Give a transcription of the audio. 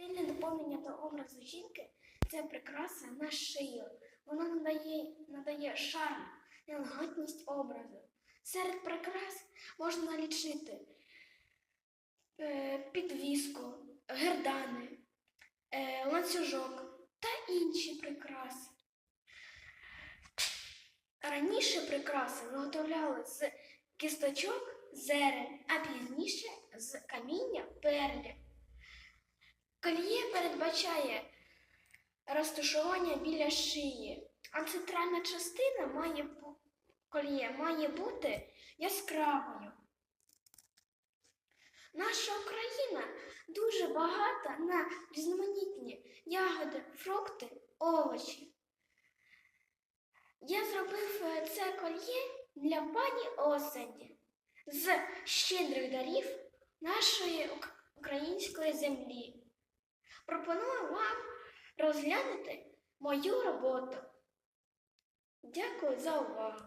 Стильне доповнення до образу жінки це прикраса на шию. Вона надає, надає шарм і елегантність образу. Серед прикрас можна налічити е, підвіску, гердани, е, ланцюжок та інші прикраси. Раніше прикраси виготовляли з кісточок зерен, а пізніше з каміння перлі. Кольє передбачає розташування біля шиї, а центральна частина має бу- має бути яскравою. Наша Україна дуже багата на різноманітні ягоди, фрукти, овочі. Я зробив е, це кольє для пані осені з щедрих дарів нашої української землі. Пропоную вам розглянути мою роботу. Дякую за увагу.